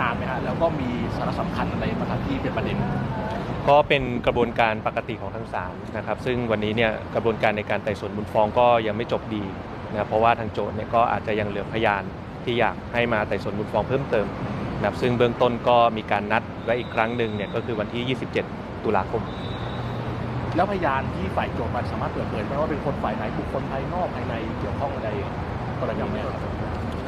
นานไหมฮะแล้วก็มีสาระสำคัญอะไรบ้างครับที่เป็นประเด็น ก็เป็นกระบวนการปกติของทั้งศาลนะครับ ซึ่งวันนี้เนี่ยกระบวนการในการไต่สวนมูลฟ้องก็ยังไม่จบดีนะครับเพราะว่าทางโจทย์เนี่ยก็อาจจะยังเหลือพยานที่อยากให้มาไต่สวนมูลฟ้องเพิ่มเติมนะครับซึ่งเบื้องต้นก็มีการนัดไว้อีกครั้งหนึ่งเนี่ยก็คือวันที่ 27 ตุลาคม แล้วพยานที่ฝ่ายโจทย์มันสามารถเปิดเผยไหมว่าเป็นคนฝ่ายไหนบุคคลภายนอกภายในเกี่ยวข้องอะไรกรณีนี้ครับ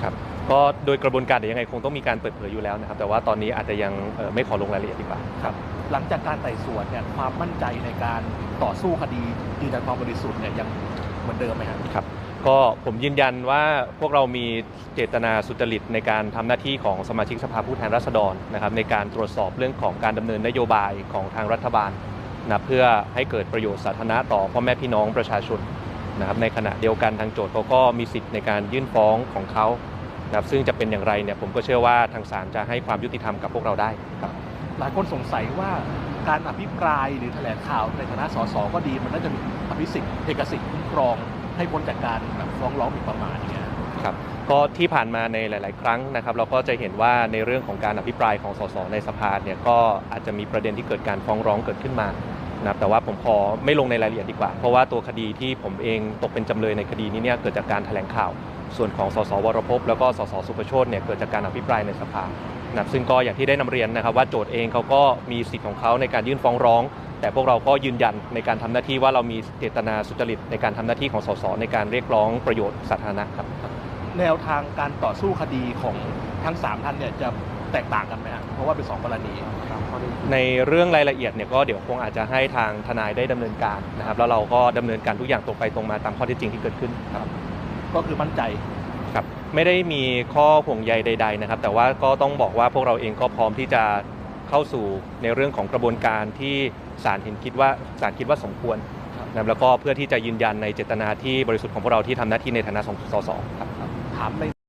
ครับ ก็โดยกระบวนการเดี๋ยวยังไงคงต้องมีการเปิดเผยอยู่แล้วนะครับ แต่ว่าตอนนี้อาจจะยังเอ่อไม่ขอลงรายละเอียดดีกว่าครับ หลังจากการไต่สวนเนี่ยความมั่นใจในการต่อสู้คดียืนยันความบริสุทธิ์เนี่ยยังเหมือนเดิมไหมครับครับ ก็ผมยืนยันว่าพวกเรามีเจตนาสุจริตในการทำหน้าที่ของสมาชิกสภาผู้แทนราษฎรนะครับในการตรวจสอบเรื่องของการดำเนินนโยบายของทางรัฐบาลนะเพื่อให้เกิดประโยชน์สาธารณะต่อพ่อแม่พี่น้องประชาชนนะครับในขณะเดียวกันทางโจทย์เขาก็มีสิทธิ์ในการยื่นฟ้องของเขา นะครับซึ่งจะเป็นอย่างไรเนี่ยผมก็เชื่อว่าทางศาลจะให้ความยุติธรรมกับพวกเราได้ครับหลายคนสงสัยว่าการอภิปรายหรือแถลงข่าวในฐานะสสก็ดี มันน่าจะมีอภิสิทธิ์เอกสิทธิ์คุ้มครองให้พ้นจากการแบบฟ้องร้องหมิ่นประมาทอย่างเงี้ยครับก็ที่ผ่านมาในหลาย ๆ ครั้งนะครับ เราก็จะเห็นว่าในเรื่องของการอภิปรายของสสในสภาเนี่ยก็อาจจะมีประเด็นที่เกิดการฟ้องร้องเกิดขึ้นมานะครับแต่ว่าผมขอไม่ลงในรายละเอียดดีกว่า เพราะว่าตัวคดีที่ผมเองตกเป็นจำเลยในคดีนี้เนี่ยเกิดจากการแถลงข่าว ส่วนของสสวรพแล้วก็สสสุประโชตเนี่ยเกิดจากการอภิปรายในสภานะครับซึ่งก็อย่างที่ได้นำเรียนนะครับว่าโจทย์เองเขาก็มีสิทธิ์ของเขาในการยื่นฟ้องร้อง แต่พวกเราก็ยืนยันในการทำหน้าที่ว่าเรามีเจตนาสุจริตในการทำหน้าที่ของสสในการเรียกร้องประโยชน์สาธารณะครับ แนวทางการต่อสู้คดีของทั้งสามท่านเนี่ยจะแตกต่างกันไหมฮะเพราะว่าเป็นสองกรณี ในเรื่องรายละเอียดเนี่ยก็เดี๋ยวคงอาจจะให้ทางทนายได้ดำเนินการนะครับแล้วเราก็ดำเนินการทุกอย่างตรงไปตรงมาตามข้อเท็จจริงที่เกิดขึ้นครับ ก็คือมั่นใจ ครับ ไม่ได้มีข้อห่วงใยใด ๆนะครับ แต่ว่าก็ต้องบอกว่าพวกเราเองก็พร้อมที่จะเข้าสู่ในเรื่องของกระบวนการที่ศาลเห็นคิดว่าศาลคิดว่าสมควรครับนะครับแล้วก็เพื่อที่จะยืนยันในเจตนาที่บริสุทธิ์ของพวกเราที่ทำหน้าที่ในฐานะสสครับ ถามใน